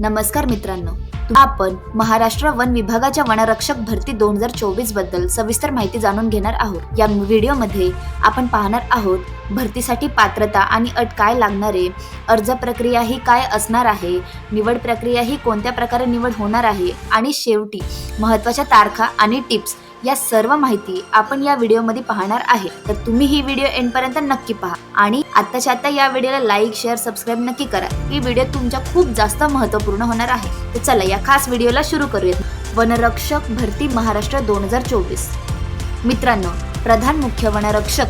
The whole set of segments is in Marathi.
नमस्कार मित्रांनो. आपण महाराष्ट्र वन विभागाच्या वनरक्षक भरती दोन हजार चोवीसबद्दल सविस्तर माहिती जाणून घेणार आहोत. या व्हिडिओमध्ये आपण पाहणार आहोत भरतीसाठी पात्रता आणि अट काय लागणारे अर्ज प्रक्रिया ही काय असणार आहे निवड प्रक्रिया ही कोणत्या प्रकारे निवड होणार आहे आणि शेवटी महत्त्वाच्या तारखा आणि टिप्स या सर्व माहिती आपण या व्हिडिओमध्ये पाहणार आहे. तर तुम्ही ही व्हिडिओ एंडपर्यंत नक्की पहा. आणि आत्ताच्या आता या व्हिडिओला लाईक शेअर सबस्क्राईब नक्की करा. ही व्हिडिओ तुमच्या खूप जास्त महत्त्वपूर्ण होणार आहे. तर चला या खास व्हिडिओला सुरू करूयात. वनरक्षक भरती महाराष्ट्र दोन हजार चोवीस. मित्रांनो प्रधान मुख्य वनरक्षक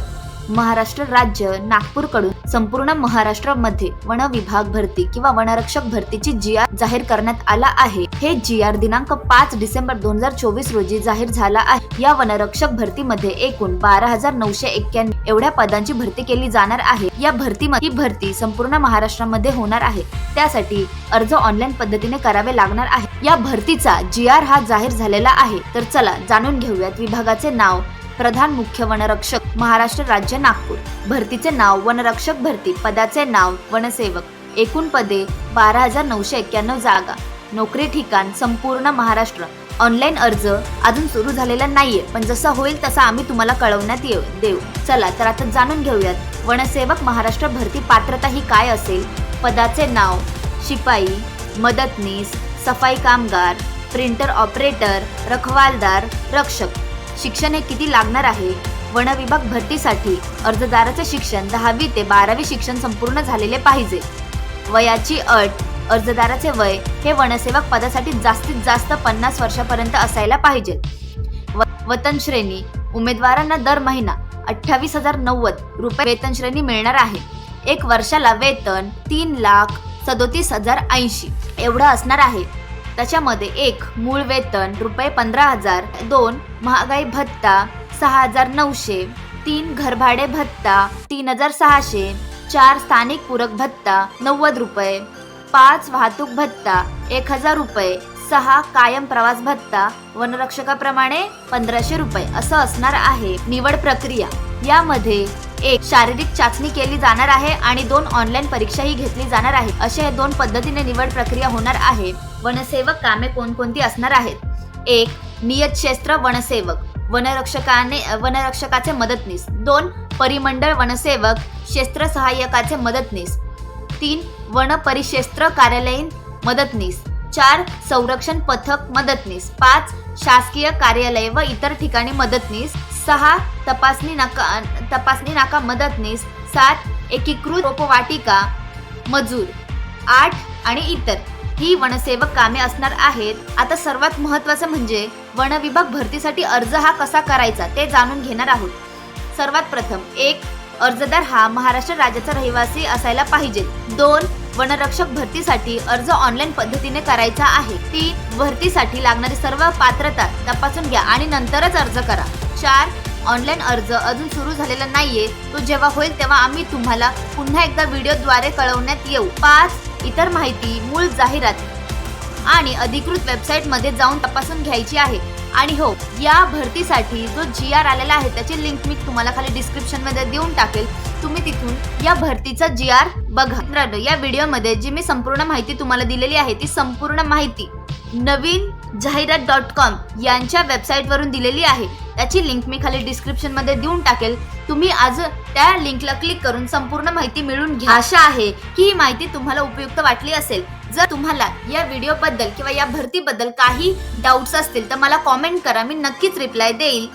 महाराष्ट्र राज्य नागपूरकडून संपूर्ण महाराष्ट्रामध्ये वन विभाग भरती किंवा वनरक्षक भरतीची जी आर जाहीर करण्यात आला आहे. हे जी आर दिनांक पाच डिसेंबर दोन हजार चोवीस रोजी जाहीर झाला आहे. या वनरक्षक भरतीमध्ये एकूण बारा हजार नऊशे एक्क्याण्णव एवढ्या पदांची भरती केली जाणार आहे. या भरतीमध्ये ही भरती संपूर्ण महाराष्ट्रामध्ये होणार आहे. त्यासाठी अर्ज ऑनलाईन पद्धतीने करावे लागणार आहे. या भरतीचा जी आर हा जाहीर झालेला आहे. तर चला जाणून घेऊयात विभागाचे नाव प्रधान मुख्य वनरक्षक महाराष्ट्र राज्य नागपूर. भरतीचे नाव वनरक्षक भरती. पदाचे नाव वनसेवक. एकूण पदे बारा हजार नऊशे एक्क्याण्णव जागा. नोकरी ठिकाण संपूर्ण महाराष्ट्र. ऑनलाईन अर्ज अजून सुरू झालेला नाहीये पण जसं होईल तसं आम्ही तुम्हाला कळवण्यात येऊ देऊ. चला तर आता जाणून घेऊयात वनसेवक महाराष्ट्र भरती पात्रता ही काय असेल? पदाचे नाव शिपाई मदतनीस सफाई कामगार प्रिंटर ऑपरेटर रखवालदार रक्षक. शिक्षण हे किती लागणार आहे? वन विभाग भरतीसाठी अर्जदाराचे शिक्षण दहावी ते बारावी शिक्षण संपूर्ण झालेले पाहिजे. वयाची अट अर्जदाराचे वय हे वनसेवक पदासाठी जास्तीत जास्त पन्नास वर्षापर्यंत असायला पाहिजे. व- वतन श्रेणी उमेदवारांना दर महिना अठ्ठावीस हजार नव्वद रुपये वेतन श्रेणी मिळणार आहे. एक वर्षाला वेतन तीन लाख सदोतीस हजार ऐंशी एवढं असणार आहे. त्याच्यामध्ये एक मूळ वेतन रुपये पंधरा हजार दोन महागाई भत्ता सहा हजार नऊशे तीन घरभाडे भत्ता तीन हजार सहाशे चार स्थानिक पूरक भत्ता नव्वद रुपये पाच वाहतूक भत्ता एक हजार रुपये सहा कायम प्रवास भत्ता वनरक्षकाप्रमाणे पंधराशे रुपये असं असणार आहे निवड प्रक्रिया. यामध्ये एक शारीरिक चाचणी केली जाणार आहे आणि दोन ऑनलाईन परीक्षाही घेतली जाणार आहे अशा हे दोन पद्धतीने निवड प्रक्रिया होणार आहे. वनसेवक कामे कोणकोणती असणार आहेत? एक नियत क्षेत्र वनसेवक. वनरक्षकाने वनरक्षकाचे मदतनीस. दोन परिमंडळ वनसेवक क्षेत्र सहाय्यकाचे मदतनीस. तीन वन परिक्षेत्र कार्यालयीन मदतनीस. चार संरक्षण पथक मदतनीस. पाच शासकीय कार्यालय व इतर ठिकाणी मदतनीस. सहा तपासणी नाका तपासणी नाका मदतनीस सात एकीकृत रोपवाटिका मजूर. आठ आणि इतर. ही वनसेवक कामे असणार आहेत. आता सर्वात महत्त्वाचं म्हणजे वन विभाग भरतीसाठी अर्ज हा कसा करायचा ते जाणून घेणार आहोत. सर्वात प्रथम एक अर्जदार हा महाराष्ट्र राज्याचा रहिवासी असायला पाहिजे. दोन वनरक्षक भरतीसाठी अर्ज ऑनलाईन पद्धतीने करायचा आहे. तीन भरतीसाठी लागणारी सर्व पात्रता तपासून घ्या आणि नंतरच अर्ज करा. चार ऑनलाईन अर्ज अजून सुरू झालेला नाहीये. तो जेव्हा होईल तेव्हा आम्ही तुम्हाला पुन्हा एकदा व्हिडिओद्वारे कळवण्यात येऊ. पाच इतर माहिती मूळ जाहिरात आणि अधिकृत वेबसाईटमध्ये जाऊन तपासून घ्यायची आहे. आणि हो या भरतीसाठी जो जी आर आलेला आहे त्याची लिंक मी तुम्हाला खाली डिस्क्रिप्शनमध्ये देऊन टाकेल. तुम्ही तिथून या भरतीचा जी आर बघा. मित्रांनो या व्हिडिओमध्ये जी मी संपूर्ण माहिती तुम्हाला दिलेली आहे ती संपूर्ण माहिती नवीन जाहिरात डॉट कॉम यांच्या वेबसाईटवरून दिलेली आहे. त्याची लिंक मी खाली डिस्क्रिप्शनमध्ये देऊन टाकेल. तुम्ही आज त्या लिंकला क्लिक करून संपूर्ण माहिती मिळून घ्या. आशा आहे की ही माहिती तुम्हाला उपयुक्त वाटली असेल. जर तुम्हाला या व्हिडिओबद्दल किंवा या भरतीबद्दल काही डाऊट्स असतील तर मला कॉमेंट करा. मी नक्कीच रिप्लाय देईल.